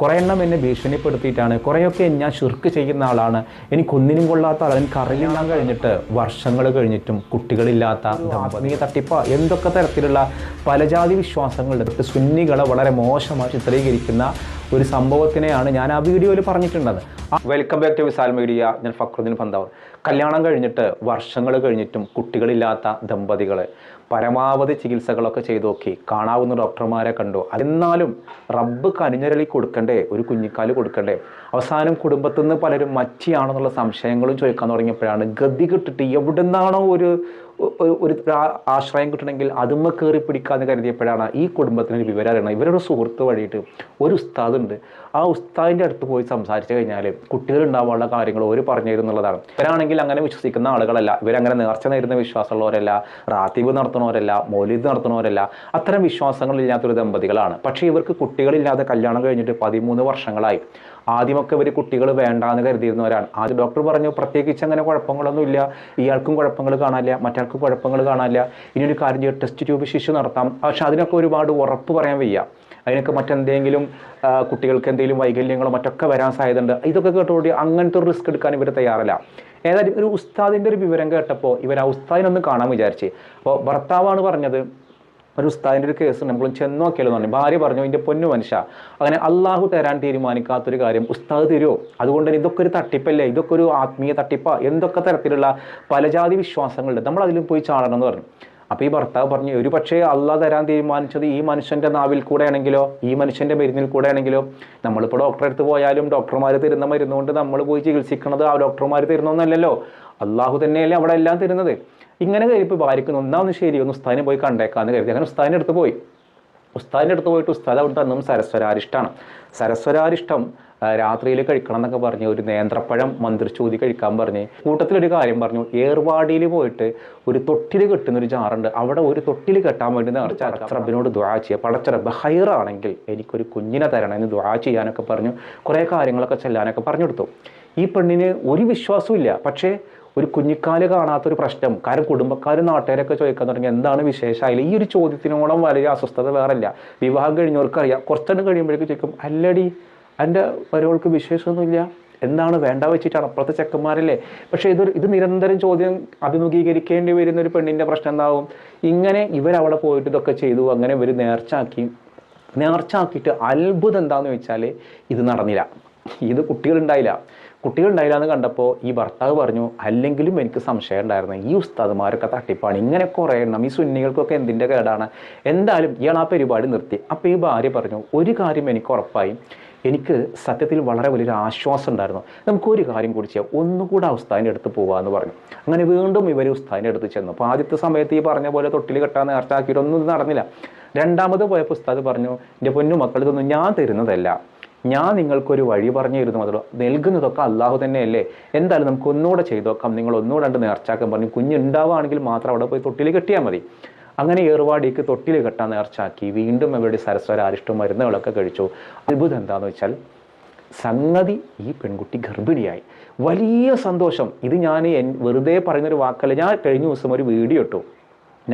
കുറേ എണ്ണം എന്നെ ഭീഷണിപ്പെടുത്തിയിട്ടാണ്. കുറേയൊക്കെ ഞാൻ ഷിർക്ക് ചെയ്യുന്ന ആളാണ്. എനിക്കൊന്നിനും കൊള്ളാത്ത ആൾ എനിക്ക് അറിയാൻ കഴിഞ്ഞിട്ട് വർഷങ്ങൾ കഴിഞ്ഞിട്ടും കുട്ടികളില്ലാത്ത നീ തട്ടിപ്പ എന്തൊക്കെ തരത്തിലുള്ള പലജാതി വിശ്വാസങ്ങളുടെ സുന്നികളെ വളരെ മോശമായി ചിത്രീകരിക്കുന്ന ഒരു സംഭവത്തിനെയാണ് ഞാൻ ആ വീഡിയോയിൽ പറഞ്ഞിട്ടുള്ളത്. Welcome back to Vishal media ഞാൻ ഫക്രുദ്ദീൻ ഫന്താവർ കല്യാണം കഴിഞ്ഞിട്ട് വർഷങ്ങൾ കഴിഞ്ഞിട്ടും കുട്ടികളില്ലാത്ത ദമ്പതികൾ പരമാവധി ചികിത്സകളൊക്കെ ചെയ്തു നോക്കി. കാണാവുന്ന ഡോക്ടർമാരെ കണ്ടു. എന്നാലും റബ്ബ് കനിഞ്ഞരളി കൊടുക്കണ്ടേ? ഒരു കുഞ്ഞിക്കാൽ കൊടുക്കണ്ടേ? അവസാനം കുടുംബത്തിൽ നിന്ന് പലരും മച്ചിയാണെന്നുള്ള സംശയങ്ങളും ചോദിക്കാൻ തുടങ്ങിയപ്പോഴാണ് ഗതി കിട്ടിട്ട് എവിടെ നിന്നാണോ ഒരു ഒരു ആശ്രയം കിട്ടണമെങ്കിൽ അതുമ്മ കയറി പിടിക്കാന്ന് കരുതിയപ്പോഴാണ് ഈ കുടുംബത്തിന് ഒരു വിവരം അറിയണം ഇവരുടെ സുഹൃത്ത് വഴിയിട്ട് ഒരു ഉസ്താദ് ഉണ്ട് ആ ഉസ്താദിന്റെ അടുത്ത് പോയി സംസാരിച്ചു കഴിഞ്ഞാൽ കുട്ടികൾ ഉണ്ടാവാനുള്ള കാര്യങ്ങൾ ഒരു പറഞ്ഞു തരുന്നുള്ളതാണ് ഇവരാണെങ്കിൽ അങ്ങനെ വിശ്വസിക്കുന്ന ആളുകളല്ല. ഇവരങ്ങനെ നേർച്ച നേരുന്ന വിശ്വാസമുള്ളവരല്ല റാത്തീവ് നടത്തുന്നവരല്ല മൗലിദ് നടത്തുന്നവരല്ല. അത്തരം വിശ്വാസങ്ങളില്ലാത്തൊരു ദമ്പതികളാണ്. പക്ഷേ ഇവർക്ക് കുട്ടികളില്ലാതെ കല്യാണം കഴിഞ്ഞിട്ട് പതിമൂന്ന് വർഷങ്ങളായി. ആദ്യമൊക്കെ ഇവർ കുട്ടികൾ വേണ്ടാന്ന് കരുതിയിരുന്നവരാണ്. ആദ്യം ഡോക്ടർ പറഞ്ഞു പ്രത്യേകിച്ച് അങ്ങനെ കുഴപ്പങ്ങളൊന്നും ഇല്ല. ഇയാൾക്കും കുഴപ്പങ്ങൾ കാണാനില്ല മറ്റാൾക്കും കുഴപ്പങ്ങൾ കാണാനില്ല. ഇനി ഒരു കാര്യം ടെസ്റ്റ് ട്യൂബ് ശിശു നടത്താം. പക്ഷെ അതിനൊക്കെ ഒരുപാട് ഉറപ്പ് പറയാൻ വയ്യ. അതിനൊക്കെ മറ്റെന്തെങ്കിലും കുട്ടികൾക്ക് എന്തെങ്കിലും വൈകല്യങ്ങളോ മറ്റൊക്കെ വരാൻ സാധ്യതയുണ്ട്. ഇതൊക്കെ കേട്ടോടി അങ്ങനത്തെ ഒരു റിസ്ക് എടുക്കാൻ ഇവർ തയ്യാറല്ല. ഏതായാലും ഒരു ഉസ്താദിന്റെ ഒരു വിവരം കേട്ടപ്പോൾ ഇവർ ആ ഉസ്താദിനൊന്ന് കാണാൻ വിചാരിച്ച്. അപ്പോൾ ഭർത്താവാണ് പറഞ്ഞത് ഒരു ഉസ്താദിന്റെ ഒരു കേസ് നമ്മൾ ചെന്ന് നോക്കിയാലോ പറഞ്ഞു. ഭാര്യ പറഞ്ഞു എന്റെ പൊന്നു മനുഷ്യ. അങ്ങനെ അള്ളാഹു തരാൻ തീരുമാനിക്കാത്തൊരു കാര്യം ഉസ്താദ് തരുമോ അതുകൊണ്ട് തന്നെ ഇതൊക്കെ ഒരു തട്ടിപ്പല്ലേ? ഇതൊക്കെ ഒരു ആത്മീയ തട്ടിപ്പാ? എന്തൊക്കെ തരത്തിലുള്ള പലജാതി വിശ്വാസങ്ങളുണ്ട്? നമ്മൾ അതിലും പോയി ചാടണം എന്ന് പറഞ്ഞു. അപ്പോൾ ഈ ഭർത്താവ് പറഞ്ഞു ഒരു പക്ഷേ അല്ല തരാൻ തീരുമാനിച്ചത് ഈ മനുഷ്യന്റെ നാവിൽ കൂടെ ആണെങ്കിലോ ഈ മനുഷ്യന്റെ മരുന്നിൽ കൂടെ ആണെങ്കിലോ നമ്മളിപ്പോൾ ഡോക്ടറെ അടുത്ത് പോയാലും ഡോക്ടർമാർ തരുന്ന മരുന്നുകൊണ്ട് നമ്മൾ പോയി ചികിത്സിക്കുന്നത് ആ ഡോക്ടർമാർ തരുന്നൊന്നല്ലല്ലോ അള്ളാഹു തന്നെയല്ലേ അവിടെ എല്ലാം തരുന്നത്? ഇങ്ങനെ കഴിപ്പോൾ ഭാര്യയ്ക്ക് ഒന്നാമത് ഒന്ന് ശരി ഒന്ന് ഉസ്താദിനെ പോയി കണ്ടേക്കാന്ന് കരുതി. അങ്ങനെ ഉസ്താദിന്റെ അടുത്ത് പോയി. ഉസ്താദിന്റെ അടുത്ത് പോയിട്ട് ഉസ്താദ് അവിടെ തന്നും സരസ്വരാരിഷ്ടമാണ് സരസ്വരാരിഷ്ടം രാത്രിയിൽ കഴിക്കണം എന്നൊക്കെ പറഞ്ഞ് ഒരു നേന്ത്രപ്പഴം മന്ത്രിച്ചൂതി കഴിക്കാൻ പറഞ്ഞ് കൂട്ടത്തിലൊരു കാര്യം പറഞ്ഞു. ഏർവാടിയിൽ പോയിട്ട് ഒരു തൊട്ടിൽ കെട്ടുന്ന ഒരു ജാറുണ്ട്. അവിടെ ഒരു തൊട്ടിൽ കെട്ടാൻ വേണ്ടി നേർച്ച റബ്ബിനോട് ദ്വാ ചെയ്യുക പടച്ചറബ് ഹൈറാണെങ്കിൽ എനിക്കൊരു കുഞ്ഞിനെ തരണം എന്ന് ദ്വാ ചെയ്യാനൊക്കെ പറഞ്ഞു. കുറേ കാര്യങ്ങളൊക്കെ ചെല്ലാനൊക്കെ പറഞ്ഞു കൊടുത്തു. ഈ പെണ്ണിന് ഒരു വിശ്വാസവും ഇല്ല പക്ഷേ ഒരു കുഞ്ഞിക്കാൽ കാണാത്തൊരു പ്രശ്നം. കാരണം കുടുംബക്കാരും നാട്ടുകാരൊക്കെ ചോദിക്കാൻ തുടങ്ങി എന്താണ് വിശേഷമായില്ല ഈ ഒരു ചോദ്യത്തിനോളം വലിയ അസ്വസ്ഥത വേറല്ല വിവാഹം കഴിഞ്ഞവർക്കറിയാം. കുറച്ചെണ്ണം കഴിയുമ്പോഴേക്കും ചോദിക്കും അല്ലടി എന്റെ വരവൾക്ക് വിശേഷമൊന്നുമില്ല? എന്താണ് വേണ്ട വെച്ചിട്ടാണ്? അപ്പുറത്തെ ചെക്കന്മാരല്ലേ. പക്ഷേ ഇതൊരു ഇത് നിരന്തരം ചോദ്യം അഭിമുഖീകരിക്കേണ്ടി വരുന്ന ഒരു പെണ്ണിന്റെ പ്രശ്നം എന്താവും? ഇങ്ങനെ ഇവരവിടെ പോയിട്ട് ഇതൊക്കെ ചെയ്തു അങ്ങനെ ഇവർ നേർച്ചാക്കി നേർച്ചാക്കിയിട്ട് അത്ഭുതം എന്താണെന്ന് വെച്ചാൽ ഇത് നടന്നില്ല. ഇത് കുട്ടികളുണ്ടായില്ല. കുട്ടികളുണ്ടായില്ല എന്ന് കണ്ടപ്പോൾ ഈ ഭർത്താവ് പറഞ്ഞു അല്ലെങ്കിലും എനിക്ക് സംശയം ഉണ്ടായിരുന്നു. ഈ ഉസ്താദുമാരൊക്കെ തട്ടിപ്പാണ്. ഇങ്ങനെ കുറേ എണ്ണം ഈ സുന്നികൾക്കൊക്കെ എന്തിന്റെ കേടാണ്? എന്തായാലും ഇയാൾ ആ പരിപാടി നിർത്തി. അപ്പോൾ ഈ ഭാര്യ പറഞ്ഞു ഒരു കാര്യം എനിക്ക് ഉറപ്പായി. എനിക്ക് സത്യത്തിൽ വളരെ വലിയൊരു ആശ്വാസം ഉണ്ടായിരുന്നു. നമുക്കൊരു കാര്യം കൂടി ചെയ്യാം. ഒന്നുകൂടെ ഉസ്താദിന്റെ അടുത്ത് പോകാമെന്ന് പറഞ്ഞു. അങ്ങനെ വീണ്ടും ഇവർ ഉസ്താദിന്റെ അടുത്ത് ചെന്നു. അപ്പോൾ ആദ്യത്തെ സമയത്ത് ഈ പറഞ്ഞ പോലെ തൊട്ടിൽ കെട്ടാൻ നേർച്ചാക്കിയിട്ടൊന്നും ഇത് നടന്നില്ല. രണ്ടാമത് പോയപ്പോൾ ഉസ്താദ് പറഞ്ഞു എന്റെ പൊന്നു മക്കൾ ഇതൊന്നും ഞാൻ തരുന്നതല്ല. ഞാൻ നിങ്ങൾക്കൊരു വഴി പറഞ്ഞു തരുന്നു മാത്രമല്ല നൽകുന്നതൊക്കെ അള്ളാഹു തന്നെയല്ലേ. എന്തായാലും നമുക്ക് ഒന്നുകൂടെ ചെയ്തു നോക്കാം. നിങ്ങൾ ഒന്നുകൂടെ രണ്ട് നേർച്ചാക്കാൻ പറഞ്ഞു. കുഞ്ഞുണ്ടാവുകയാണെങ്കിൽ മാത്രം അവിടെ പോയി തൊട്ടിൽ കെട്ടിയാൽ മതി. അങ്ങനെ ഏറുവാടിക്ക് തൊട്ടിൽ കെട്ടാൻ നേർച്ചാക്കി വീണ്ടും അവരുടെ സരസ്വര അരിഷ്ടം മരുന്നുകളൊക്കെ കഴിച്ചു. അത്ഭുതം എന്താണെന്ന് വെച്ചാൽ സംഗതി ഈ പെൺകുട്ടി ഗർഭിണിയായി. വലിയ സന്തോഷം. ഇത് ഞാൻ വെറുതെ പറയുന്നൊരു വാക്കല്ല. ഞാൻ കഴിഞ്ഞ ദിവസം ഒരു വീഡിയോ ഇട്ടു.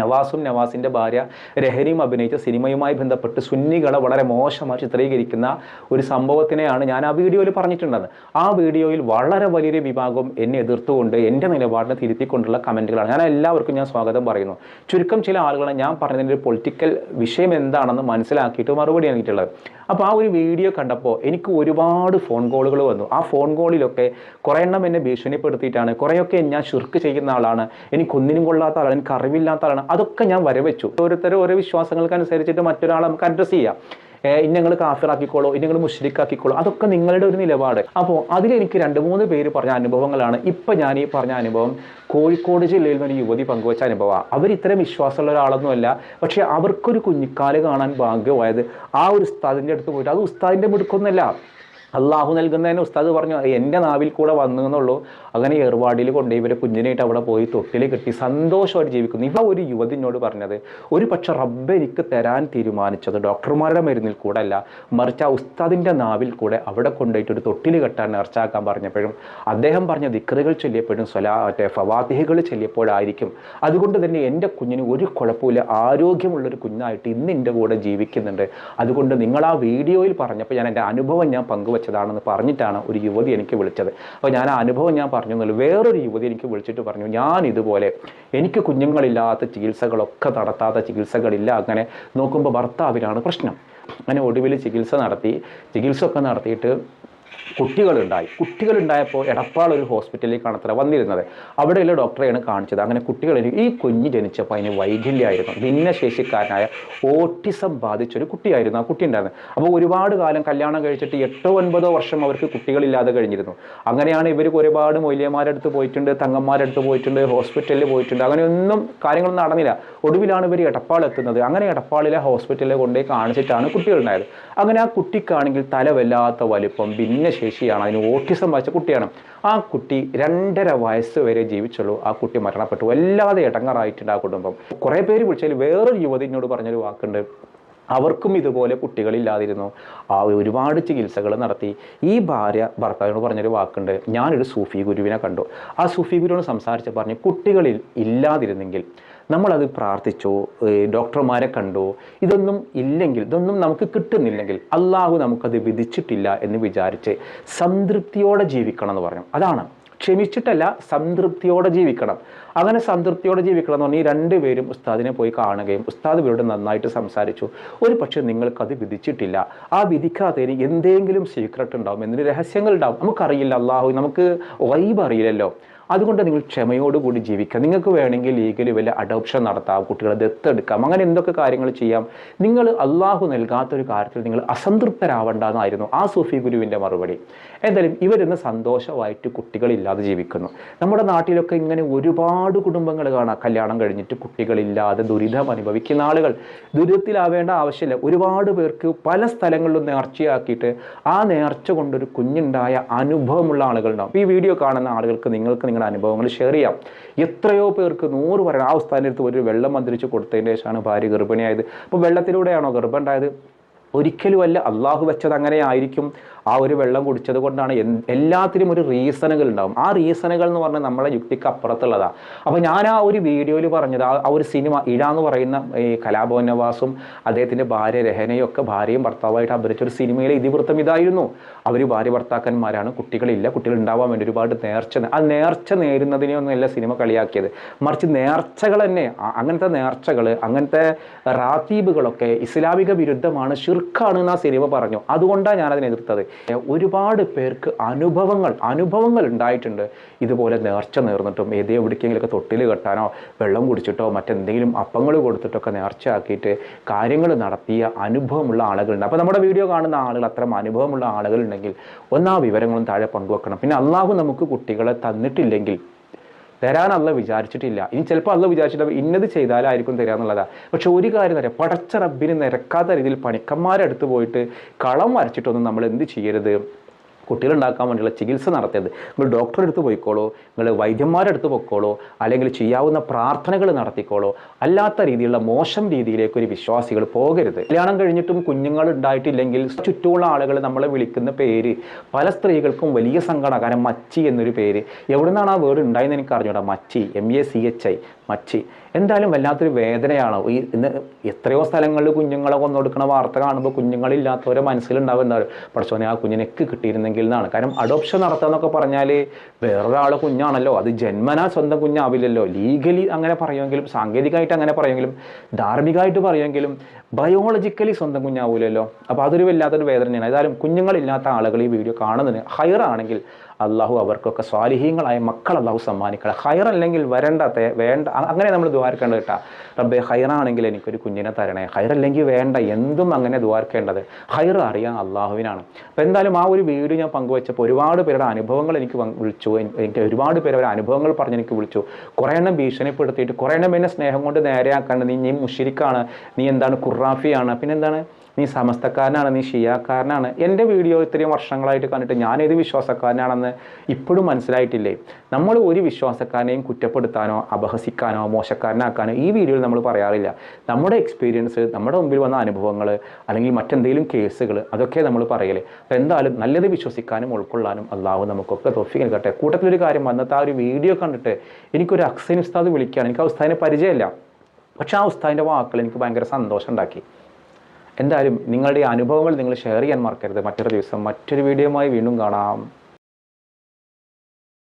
നവാസും നവാസിന്റെ ഭാര്യ രഹരിയും അഭിനയിച്ച സിനിമയുമായി ബന്ധപ്പെട്ട് സുന്നികളെ വളരെ മോശമായി ചിത്രീകരിക്കുന്ന ഒരു സംഭവത്തിനെയാണ് ഞാൻ ആ വീഡിയോയിൽ പറഞ്ഞിട്ടുള്ളത്. ആ വീഡിയോയിൽ വളരെ വലിയൊരു വിഭാഗം എന്നെ എതിർത്തുകൊണ്ട് എന്റെ നിലപാടിനെ തിരുത്തിക്കൊണ്ടുള്ള കമന്റുകളാണ് ഞാൻ എല്ലാവർക്കും ഞാൻ സ്വാഗതം പറയുന്നു. ചുരുക്കം ചില ആളുകളെ ഞാൻ പറഞ്ഞതിന്റെ ഒരു പൊളിറ്റിക്കൽ വിഷയം എന്താണെന്ന് മനസ്സിലാക്കിയിട്ട് മറുപടി നൽകിയിട്ടുള്ളത്. അപ്പോൾ ആ ഒരു വീഡിയോ കണ്ടപ്പോൾ എനിക്ക് ഒരുപാട് ഫോൺ കോളുകൾ വന്നു. ആ ഫോൺ കോളിലൊക്കെ കുറേ എണ്ണം എന്നെ ഭീഷണിപ്പെടുത്തിയിട്ടാണ്. കുറേയൊക്കെ ഞാൻ ഷിർക്ക് ചെയ്യുന്ന ആളാണ്. എനിക്കൊന്നിനും കൊള്ളാത്ത ആളാണ്. എനിക്ക് അറിവില്ലാത്ത ആളാണ്. അതൊക്കെ ഞാൻ വരവെച്ചു. ഓരോരുത്തരും ഓരോ വിശ്വാസങ്ങൾക്ക് അനുസരിച്ചിട്ട് മറ്റൊരാളെ നമുക്ക് അഡ്രസ്സ് ചെയ്യാം. ഇന്നങ്ങൾ കാഫിറാക്കിക്കോളൂ ഇന്നങ്ങൾ മുഷ്രിക്കാക്കിക്കോളോ അതൊക്കെ നിങ്ങളുടെ ഒരു നിലപാട്. അപ്പോൾ അതിലെനിക്ക് രണ്ട് മൂന്ന് പേര് പറഞ്ഞ അനുഭവങ്ങളാണ്. ഇപ്പം ഞാൻ ഈ പറഞ്ഞ അനുഭവം കോഴിക്കോട് ജില്ലയിൽ നിന്ന് ഒരു യുവതി പങ്കുവച്ച അനുഭവമാണ് അവർ ഇത്രയും വിശ്വാസമുള്ള ഒരാളൊന്നുമല്ല പക്ഷേ അവർക്കൊരു കുഞ്ഞിക്കാൽ കാണാൻ ഭാഗ്യമായത് ആ ഒരു ഉസ്താദിന്റെ അടുത്ത് പോയിട്ട്. അത് ഉസ്താദിന്റെ മിടുക്കൊന്നുമല്ല അള്ളാഹു നൽകുന്നതിന് ഉസ്താദ് പറഞ്ഞു എന്റെ നാവിൽ കൂടെ വന്നു എന്നുള്ളൂ അങ്ങനെ ഏർവാടിയിൽ കൊണ്ടുപോയി ഇവരെ കുഞ്ഞിനായിട്ട് അവിടെ പോയി തൊട്ടിൽ കെട്ടി സന്തോഷമായിട്ട് ജീവിക്കുന്നു. ഇവ ഒരു യുവതിനോട് പറഞ്ഞത് ഒരു പക്ഷെ റബ്ബ് എനിക്ക് തരാൻ തീരുമാനിച്ചത് ഡോക്ടർമാരുടെ മരുന്നിൽ കൂടെ അല്ല മറിച്ച് ആ ഉസ്താദിന്റെ നാവിൽ കൂടെ അവിടെ കൊണ്ടുപോയിട്ട് ഒരു തൊട്ടിൽ കെട്ടാൻ നേർച്ചാക്കാൻ പറഞ്ഞപ്പോഴും അദ്ദേഹം പറഞ്ഞ ദിക്കറുകൾ ചൊല്ലിയപ്പോഴും സ്വലാ മറ്റേ ഫവാതിഹകൾ ചൊല്ലിയപ്പോഴായിരിക്കും. അതുകൊണ്ട് തന്നെ എന്റെ കുഞ്ഞിന് ഒരു കുഴപ്പമില്ല ആരോഗ്യമുള്ളൊരു കുഞ്ഞായിട്ട് ഇന്ന് എന്റെ കൂടെ ജീവിക്കുന്നുണ്ട്. അതുകൊണ്ട് നിങ്ങൾ ആ വീഡിയോയിൽ പറഞ്ഞപ്പോൾ ഞാൻ എന്റെ അനുഭവം ഞാൻ പങ്കുവച്ചതാണെന്ന് പറഞ്ഞിട്ടാണ് ഒരു യുവതി എനിക്ക് വിളിച്ചത്. അപ്പോൾ ഞാൻ ആ അനുഭവം ഞാൻ പറഞ്ഞു എന്നുള്ളൂ. വേറൊരു യുവതി എനിക്ക് വിളിച്ചിട്ട് പറഞ്ഞു ഞാൻ ഇതുപോലെ എനിക്ക് കുഞ്ഞുങ്ങളില്ലാത്ത ചികിത്സകളൊക്കെ നടത്താത്ത ചികിത്സകളില്ല. അങ്ങനെ നോക്കുമ്പോൾ ഭർത്താവിനാണ് പ്രശ്നം. അങ്ങനെ ഒടുവിൽ ചികിത്സ നടത്തി. ചികിത്സ ഒക്കെ നടത്തിയിട്ട് കുട്ടികളുണ്ടായി. കുട്ടികളുണ്ടായപ്പോൾ എടപ്പാൾ ഒരു ഹോസ്പിറ്റലിലേക്കാണ് അത്ര വന്നിരുന്നത്. അവിടെയുള്ള ഡോക്ടറെയാണ് കാണിച്ചത്. അങ്ങനെ കുട്ടികളിൽ ഈ കുഞ്ഞ് ജനിച്ചപ്പോൾ അതിന് വൈകല്യമായിരുന്നു. ഭിന്നശേഷിക്കാരനായ ഓട്ടിസം ബാധിച്ചൊരു കുട്ടിയായിരുന്നു ആ കുട്ടി ഉണ്ടായിരുന്നത് അപ്പോൾ ഒരുപാട് കാലം കല്യാണം കഴിച്ചിട്ട് എട്ടോ ഒൻപതോ വർഷം അവർക്ക് കുട്ടികളില്ലാതെ കഴിഞ്ഞിരുന്നു. അങ്ങനെയാണ് ഇവർ ഒരുപാട് മൊയ്ലിയന്മാരുടെ അടുത്ത് പോയിട്ടുണ്ട് തങ്ങന്മാരുടെ അടുത്ത് പോയിട്ടുണ്ട് ഹോസ്പിറ്റലിൽ പോയിട്ടുണ്ട്. അങ്ങനെയൊന്നും കാര്യങ്ങളൊന്നും നടന്നില്ല. ഒടുവിലാണ് ഇവർ എടപ്പാൾ എത്തുന്നത്. അങ്ങനെ എടപ്പാളിലെ ഹോസ്പിറ്റലിൽ കൊണ്ടുപോയി കാണിച്ചിട്ടാണ് കുട്ടികളുണ്ടായത്. അങ്ങനെ ആ കുട്ടിക്കാണെങ്കിൽ തല വല്ലാത്ത വലിപ്പം ഭിന്നശേഷിയാണ് അതിന് ഓട്ടിസം വായിച്ച കുട്ടിയാണ്. ആ കുട്ടി രണ്ടര വയസ്സ് വരെ ജീവിച്ചുള്ളൂ. ആ കുട്ടി മരണപ്പെട്ടു. വല്ലാതെ ഇടങ്ങറായിട്ടുണ്ട് ആ കുടുംബം. കുറേ പേര് വിളിച്ചാൽ വേറൊരു യുവതി എന്നോട് പറഞ്ഞൊരു വാക്കുണ്ട്. അവർക്കും ഇതുപോലെ കുട്ടികളില്ലാതിരുന്നു. ആ ഒരുപാട് ചികിത്സകൾ നടത്തി. ഈ ഭാര്യ ഭർത്താവിനോട് പറഞ്ഞൊരു വാക്കുണ്ട്. ഞാനൊരു സൂഫി ഗുരുവിനെ കണ്ടു. ആ സൂഫി ഗുരുവിനോട് സംസാരിച്ച് പറഞ്ഞു കുട്ടികളിൽ ഇല്ലാതിരുന്നെങ്കിൽ നമ്മളത് പ്രാർത്ഥിച്ചു ഡോക്ടർമാരെ കണ്ടു. ഇതൊന്നും ഇല്ലെങ്കിൽ ഇതൊന്നും നമുക്ക് കിട്ടുന്നില്ലെങ്കിൽ അള്ളാഹു നമുക്കത് വിധിച്ചിട്ടില്ല എന്ന് വിചാരിച്ച് സംതൃപ്തിയോടെ ജീവിക്കണം എന്ന് പറഞ്ഞു. അതാണ് ക്ഷമിച്ചിട്ടല്ല സംതൃപ്തിയോടെ ജീവിക്കണം. അങ്ങനെ സംതൃപ്തിയോടെ ജീവിക്കണം എന്ന് പറഞ്ഞാൽ ഈ രണ്ടുപേരും ഉസ്താദിനെ പോയി കാണുകയും ഉസ്താദ് ഇവരോട് നന്നായിട്ട് സംസാരിച്ചു. ഒരു പക്ഷേ നിങ്ങൾക്കത് വിധിച്ചിട്ടില്ല. ആ വിധിക്കാത്തതിന് എന്തെങ്കിലും സീക്രട്ട് ഉണ്ടാവും എന്തെങ്കിലും രഹസ്യങ്ങൾ ഉണ്ടാവും. നമുക്കറിയില്ല അള്ളാഹു നമുക്ക് വൈബ് അറിയില്ലല്ലോ. അതുകൊണ്ട് നിങ്ങൾ ക്ഷമയോടുകൂടി ജീവിക്കുക. നിങ്ങൾക്ക് വേണമെങ്കിൽ ലീഗലി വല്ല അഡോപ്ഷൻ നടത്താം കുട്ടികളെ ദത്തെടുക്കാം അങ്ങനെ എന്തൊക്കെ കാര്യങ്ങൾ ചെയ്യാം. നിങ്ങൾ അള്ളാഹു നൽകാത്തൊരു കാര്യത്തിൽ നിങ്ങൾ അസംതൃപ്തരാവണ്ടെന്നായിരുന്നു ആ സൂഫി ഗുരുവിന്റെ മറുപടി. എന്തായാലും ഇവരിന്ന് സന്തോഷമായിട്ട് കുട്ടികളില്ലാതെ ജീവിക്കുന്നു. നമ്മുടെ നാട്ടിലൊക്കെ ഇങ്ങനെ ഒരുപാട് കുടുംബങ്ങൾ കാണാം. കല്യാണം കഴിഞ്ഞിട്ട് കുട്ടികളില്ലാതെ ദുരിതം അനുഭവിക്കുന്ന ആളുകൾ. ദുരിതത്തിലാവേണ്ട ആവശ്യമില്ല. ഒരുപാട് പേർക്ക് പല സ്ഥലങ്ങളിലും നേർച്ചയാക്കിയിട്ട് ആ നേർച്ച കൊണ്ടൊരു കുഞ്ഞുണ്ടായ അനുഭവമുള്ള ആളുകളുണ്ടാവും. ഈ വീഡിയോ കാണുന്ന ആളുകൾക്ക് നിങ്ങൾക്ക് നിങ്ങളുടെ അനുഭവങ്ങൾ ഷെയർ ചെയ്യാം. എത്രയോ പേർക്ക് നൂറ് പറയണം ആ സ്ഥാനത്ത് ഒരു വെള്ളം മന്ത്രിച്ച് കൊടുത്തതിന് ശേഷമാണ് ഭാര്യ ഗർഭിണിയായത്. അപ്പോൾ വെള്ളത്തിലൂടെയാണോ ഗർഭം ഉണ്ടായത്? ഒരിക്കലുമല്ല. അള്ളാഹു വെച്ചത് അങ്ങനെ ആയിരിക്കും ആ ഒരു വെള്ളം കുടിച്ചത് കൊണ്ടാണ് എല്ലാത്തിനും ഒരു റീസണുകൾ ഉണ്ടാവും. ആ റീസണുകൾ എന്ന് പറഞ്ഞാൽ നമ്മളെ യുക്തിക്ക് അപ്പുറത്തുള്ളതാണ് അപ്പോൾ ഞാൻ ആ ഒരു വീഡിയോയിൽ പറഞ്ഞത് ആ ഒരു സിനിമ ഇഴ എന്ന് പറയുന്ന ഈ കലാഭവൻ നവാസും അദ്ദേഹത്തിന്റെ ഭാര്യ രഹനയും ഒക്കെ ഭാര്യയും ഭർത്താവായിട്ട് അഭിനയിച്ച ഒരു സിനിമയിലെ ഇതിവൃത്തം ഇതായിരുന്നു. അവർ ഭാര്യ ഭർത്താക്കന്മാരാണ് കുട്ടികളില്ല കുട്ടികൾ ഉണ്ടാവാൻ വേണ്ടി ഒരുപാട് നേർച്ച ആ നേർച്ച നേരുന്നതിനെയൊന്നുമല്ല സിനിമ കളിയാക്കിയത്. മറിച്ച് നേർച്ചകൾ തന്നെ അങ്ങനത്തെ നേർച്ചകൾ അങ്ങനത്തെ റാത്തീബുകളൊക്കെ ഇസ്ലാമിക വിരുദ്ധമാണ് ഷിർക്കാണ് എന്ന് ആ സിനിമ പറഞ്ഞു. അതുകൊണ്ടാണ് ഞാൻ അതിനെ എതിർത്തത്. ഒരുപാട് പേർക്ക് അനുഭവങ്ങൾ അനുഭവങ്ങൾ ഉണ്ടായിട്ടുണ്ട്. ഇതുപോലെ നേർച്ച നേർന്നിട്ടും ഏതേ എവിടേക്കെങ്കിലുമൊക്കെ തൊട്ടിൽ കെട്ടാനോ വെള്ളം കുടിച്ചിട്ടോ മറ്റെന്തെങ്കിലും അപ്പങ്ങൾ കൊടുത്തിട്ടൊക്കെ നേർച്ചയാക്കിയിട്ട് കാര്യങ്ങൾ നടത്തിയ അനുഭവമുള്ള ആളുകളുണ്ട്. അപ്പോൾ നമ്മുടെ വീഡിയോ കാണുന്ന ആളുകൾ അത്തരം അനുഭവമുള്ള ആളുകളുണ്ടെങ്കിൽ ഒന്നാ വിവരങ്ങളും താഴെ പങ്കുവെക്കണം. പിന്നെ അള്ളാഹു നമുക്ക് കുട്ടികളെ തന്നിട്ടില്ലെങ്കിൽ തരാൻ അല്ല വിചാരിച്ചിട്ടില്ല. ഇനി ചിലപ്പോൾ അല്ല വിചാരിച്ചിട്ട് ഇന്നത് ചെയ്താലായിരിക്കും തരാന്നുള്ളതാ. പക്ഷെ ഒരു കാര്യം തരാം പടച്ച റബ്ബിന് നിരക്കാത്ത രീതിയിൽ പണിക്കന്മാരെ അടുത്ത് പോയിട്ട് കളം വരച്ചിട്ടൊന്നും നമ്മൾ എന്ത് ചെയ്യരുത്? കുട്ടികളുണ്ടാക്കാൻ വേണ്ടിയുള്ള ചികിത്സ നടത്തിയത്. നിങ്ങൾ ഡോക്ടറെ അടുത്ത് പോയിക്കോളൂ. നിങ്ങൾ വൈദ്യന്മാരുടെ അടുത്ത് പൊക്കോളൂ. അല്ലെങ്കിൽ ചെയ്യാവുന്ന പ്രാർത്ഥനകൾ നടത്തിക്കോളൂ. അല്ലാത്ത രീതിയിലുള്ള മോശം രീതിയിലേക്ക് ഒരു വിശ്വാസികൾ പോകരുത്. കല്യാണം കഴിഞ്ഞിട്ടും കുഞ്ഞുങ്ങൾ ഉണ്ടായിട്ടില്ലെങ്കിൽ ചുറ്റുമുള്ള ആളുകൾ നമ്മളെ വിളിക്കുന്ന പേര് പല സ്ത്രീകൾക്കും വലിയ സങ്കടം കാരണം മച്ചി എന്നൊരു പേര്. എവിടെ നിന്നാണ് ആ വേർഡ് ഉണ്ടായെന്ന് എനിക്ക് അറിഞ്ഞൂടാ മച്ചി M A C H I മച്ചി. എന്തായാലും വല്ലാത്തൊരു വേദനയാണ്. ഈ ഇന്ന് എത്രയോ സ്ഥലങ്ങളിൽ കുഞ്ഞുങ്ങളെ കൊന്നൊടുക്കണ വാർത്ത കാണുമ്പോൾ കുഞ്ഞുങ്ങളില്ലാത്തവരെ മനസ്സിലുണ്ടാവും എന്താ പഠിച്ചോനെ ആ കുഞ്ഞിനെക്ക് കിട്ടിയിരുന്നെങ്കിൽ എന്നാണ്. കാരണം അഡോപ്ഷൻ നടത്തുക എന്നൊക്കെ പറഞ്ഞാൽ വേറൊരാൾ കുഞ്ഞാണല്ലോ. അത് ജന്മനാ സ്വന്തം കുഞ്ഞാവില്ലല്ലോ. ലീഗലി അങ്ങനെ പറയുമെങ്കിലും സാങ്കേതികമായിട്ട് അങ്ങനെ പറയുമെങ്കിലും ധാർമ്മികമായിട്ട് പറയുമെങ്കിലും ബയോളജിക്കലി സ്വന്തം കുഞ്ഞാവൂലല്ലോ. അപ്പോൾ അതൊരു വല്ലാത്തൊരു വേദനയാണ്. ഏതായാലും കുഞ്ഞുങ്ങളില്ലാത്ത ആളുകൾ ഈ വീഡിയോ കാണുന്നതിന് ഹയറാണെങ്കിൽ അള്ളാഹു അവർക്കൊക്കെ സ്വാലിഹീങ്ങളായ മക്കൾ അള്ളാഹു സമ്മാനിക്കണം ഹൈർ അല്ലെങ്കിൽ വേണ്ട. അങ്ങനെ നമ്മൾ ദ്വാരക്കേണ്ടത് കേട്ടാ. റബ്ബെ ഹൈറാണെങ്കിൽ എനിക്കൊരു കുഞ്ഞിനെ തരണേ. ഹൈർ അല്ലെങ്കിൽ വേണ്ട എന്തും അങ്ങനെ ദ്വാരക്കേണ്ടത് ഹൈർ അറിയാൻ അള്ളാഹുവിനാണ്. അപ്പോൾ എന്തായാലും ആ ഒരു വീഡിയോ ഞാൻ പങ്കുവച്ചപ്പോൾ ഒരുപാട് പേരുടെ അനുഭവങ്ങൾ എനിക്ക് വിളിച്ചു. എനിക്ക് ഒരുപാട് പേര് അവരുടെ അനുഭവങ്ങൾ പറഞ്ഞ് എനിക്ക് വിളിച്ചു. കുറേ എണ്ണം ഭീഷണിപ്പെടുത്തിയിട്ട് കുറേ എണ്ണം എന്നെ സ്നേഹം കൊണ്ട് നേരെയാക്കാണ്ട് നീ നീ മുഷിരിക്കാണ് നീ എന്താണ് കുറാഫിയാണ് പിന്നെ എന്താണ്? നീ സമസ്തക്കാരനാണ് നീ ഷിയാക്കാരനാണ്. എന്റെ വീഡിയോ ഇത്രയും വർഷങ്ങളായിട്ട് കണ്ടിട്ട് ഞാൻ ഏത് വിശ്വാസക്കാരനാണെന്ന് ഇപ്പോഴും മനസ്സിലായിട്ടില്ലേ? നമ്മൾ ഒരു വിശ്വാസക്കാരനെയും കുറ്റപ്പെടുത്താനോ അപഹസിക്കാനോ മോശക്കാരനാക്കാനോ ഈ വീഡിയോയിൽ നമ്മൾ പറയാറില്ല. നമ്മുടെ എക്സ്പീരിയൻസ് നമ്മുടെ മുമ്പിൽ വന്ന അനുഭവങ്ങൾ അല്ലെങ്കിൽ മറ്റെന്തെങ്കിലും കേസുകൾ അതൊക്കെ നമ്മൾ പറയലേ. അപ്പോൾ എന്തായാലും നല്ലത് വിശ്വസിക്കാനും ഉൾക്കൊള്ളാനും അള്ളാഹു നമുക്കൊക്കെ തൊഫി നൽകട്ടെ. കൂട്ടത്തിലൊരു കാര്യം വന്നത്തെ ആ ഒരു വീഡിയോ കണ്ടിട്ട് എനിക്കൊരു അക്സൈൻ ഉസ്താദ് വിളിക്കുകയാണ് എനിക്ക് ആ ഉസ്താദിനെ പരിചയമില്ല. പക്ഷെ ആ ഉസ്താദിന്റെ വാക്കുകൾ എനിക്ക് ഭയങ്കര സന്തോഷം ഉണ്ടാക്കി എന്തായാലും നിങ്ങളുടെ അനുഭവങ്ങൾ നിങ്ങൾ ഷെയർ ചെയ്യാൻ മറക്കരുത്. മറ്റൊരു ദിവസം മറ്റൊരു വീഡിയോയുമായി വീണ്ടും കാണാം.